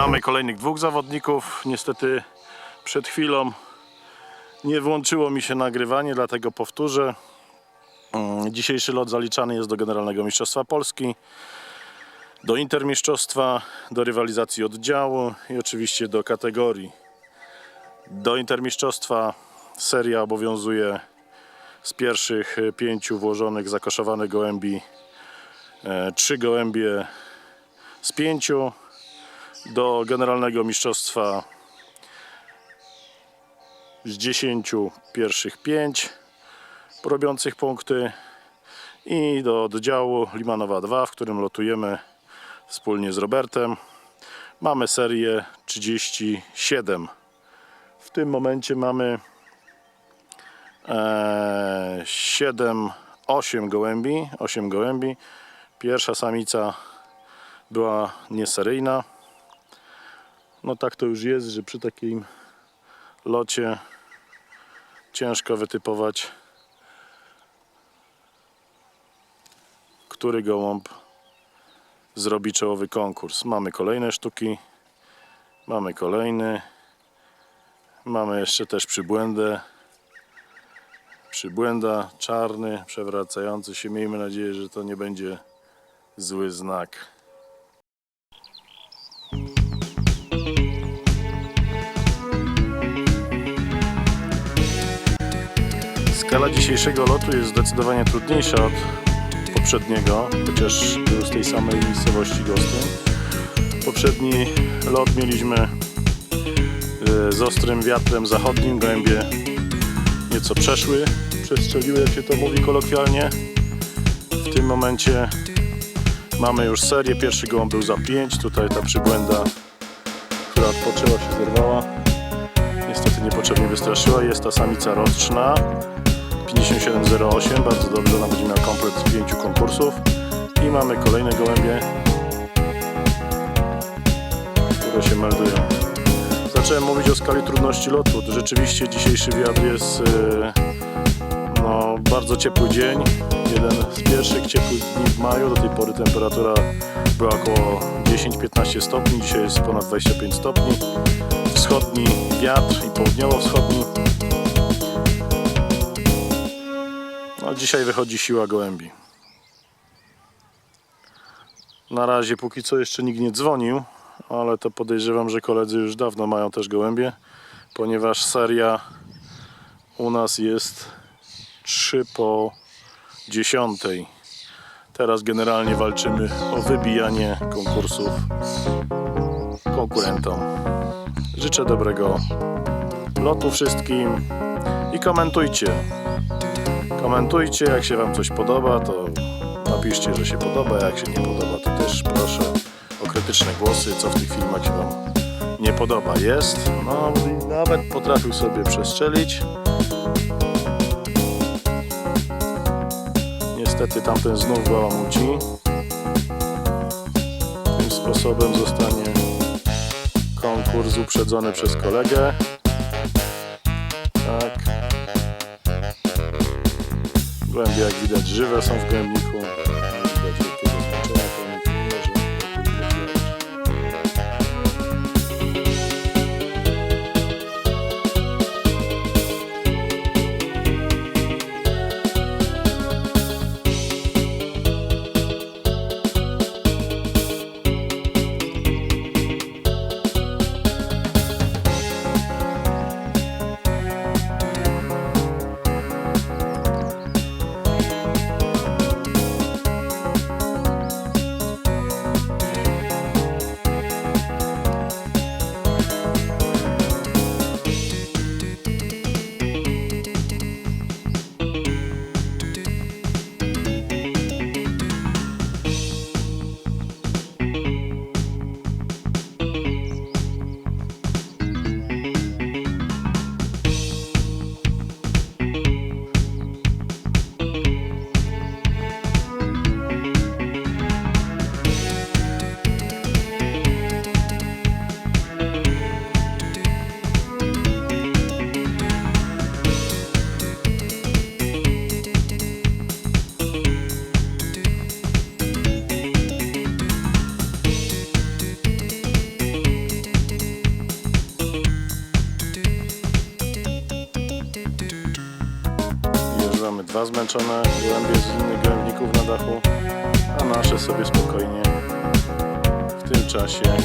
Mamy kolejnych dwóch zawodników. Niestety przed chwilą nie włączyło mi się nagrywanie, dlatego powtórzę. Mm, Dzisiejszy lot zaliczany jest do Generalnego Mistrzostwa Polski, do Intermistrzostwa, do rywalizacji oddziału i oczywiście do kategorii. Do Intermistrzostwa seria obowiązuje z pierwszych pięciu włożonych, zakoszowanych gołębi e, trzy gołębie z pięciu do generalnego mistrzostwa z 10 pierwszych 5 robiących punkty i do oddziału Limanowa 2, w którym lotujemy wspólnie z Robertem. Mamy serię 37. W tym momencie mamy e, 7, 8 gołębi, 8 gołębi. Pierwsza samica była nieseryjna. No tak to już jest, że przy takim locie ciężko wytypować, który gołąb zrobi czołowy konkurs. Mamy kolejne sztuki, mamy kolejny, mamy jeszcze też przybłędę. Przybłęda, czarny, przewracający się. Miejmy nadzieję, że to nie będzie zły znak. Skala dzisiejszego lotu jest zdecydowanie trudniejsza od poprzedniego, chociaż był z tej samej miejscowości Gostyn. Poprzedni lot mieliśmy e, z ostrym wiatrem zachodnim, gołębie nieco przeszły, przestrzeliły jak się to mówi kolokwialnie. W tym momencie mamy już serię, pierwszy gołąb był za 5, tutaj ta przybłęda, która odpoczęła się zerwała. Niestety niepotrzebnie wystraszyła, jest ta samica roczna 5708, bardzo dobrze, ona będzie miała komplet pięciu konkursów i mamy kolejne gołębie, które się meldują. Zacząłem mówić o skali trudności lotu. Rzeczywiście dzisiejszy wiatr jest e, no, bardzo ciepły dzień. Jeden z pierwszych ciepłych dni w maju. Do tej pory temperatura była około 10-15 stopni. Dzisiaj jest ponad 25 stopni. Wschodni wiatr i południowo-wschodni. No, dzisiaj wychodzi siła gołębi. Na razie póki co jeszcze nikt nie dzwonił, ale to podejrzewam, że koledzy już dawno mają też gołębie, ponieważ seria u nas jest 3 po 10. Teraz generalnie walczymy o wybijanie konkursów konkurentom. Życzę dobrego lotu wszystkim i komentujcie. Komentujcie, jak się Wam coś podoba, to napiszcie, że się podoba, jak się nie podoba, to też proszę o krytyczne głosy, co w tych filmach się Wam nie podoba. Jest, no i nawet potrafił sobie przestrzelić. Niestety tamten znów bałamuci. Tym sposobem zostanie konkurs uprzedzony przez kolegę. Tak. Głębie jak widać żywe są w głębniku. Dwa zmęczone gołębie z innych gołębników na dachu, a nasze sobie spokojnie w tym czasie.